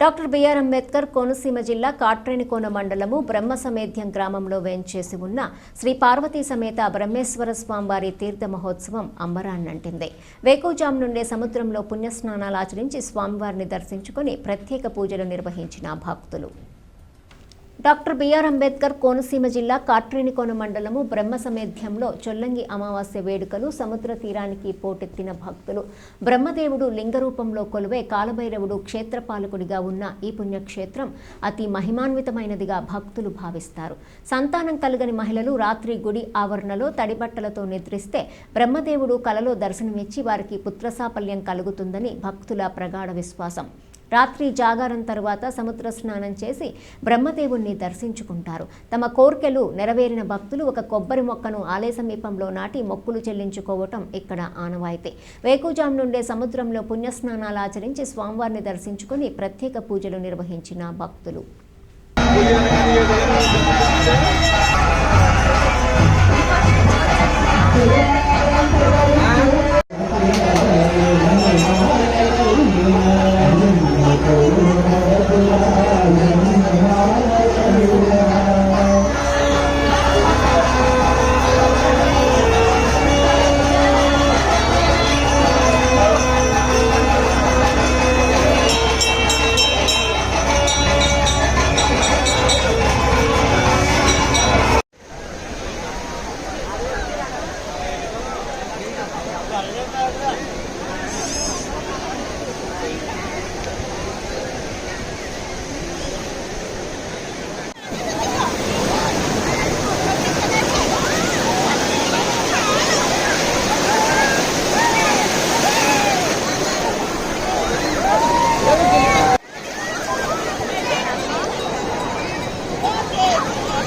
Doctor BR Ambedkar Konaseema జిల్లా కాట్రేనికోన మండలము బ్రహ్మ సమేధ్యం గ్రామంలో వేంచేసి ఉన్న శ్రీ పార్వతీ సమేత బ్రహ్మేశ్వర స్వామివారి తీర్థ మహోత్సవం అంబరాన్నంటింది వేకుజాం నుండే సముద్రంలో పుణ్యస్నానాలు ఆచరించి స్వామివారిని దర్శించుకొని ప్రత్యేక పూజలు నిర్వహించిన భక్తులు. డాక్టర్ బిఆర్ అంబేద్కర్ కోనసీమ జిల్లా కాట్రేనికోన మండలము బ్రహ్మ సమేధ్యంలో చొల్లంగి అమావాస్య వేడుకలు సముద్ర తీరానికి పోటెత్తిన భక్తులు. బ్రహ్మదేవుడు లింగ రూపంలో కొలువే కాలభైరవుడు క్షేత్రపాలకుడిగా ఉన్న ఈ పుణ్యక్షేత్రం అతి మహిమాన్వితమైనదిగా భక్తులు భావిస్తారు. సంతానం కలగని మహిళలు రాత్రి గుడి ఆవరణలో తడిబట్టలతో నిద్రిస్తే బ్రహ్మదేవుడు కలలో దర్శనమిచ్చి వారికి పుత్రసాఫల్యం కలుగుతుందని భక్తుల ప్రగాఢ విశ్వాసం. రాత్రి జాగారం తరువాత సముద్ర స్నానం చేసి బ్రహ్మదేవుణ్ణి దర్శించుకుంటారు. తమ కోర్కెలు నెరవేరిన భక్తులు ఒక కొబ్బరి మొక్కను ఆలయ సమీపంలో నాటి మొక్కులు చెల్లించుకోవటం ఇక్కడ ఆనవాయితీ. వేకుజాం నుండే సముద్రంలో పుణ్యస్నానాలు ఆచరించి స్వామివారిని దర్శించుకుని ప్రత్యేక పూజలు నిర్వహించిన భక్తులు. Yeah, yeah.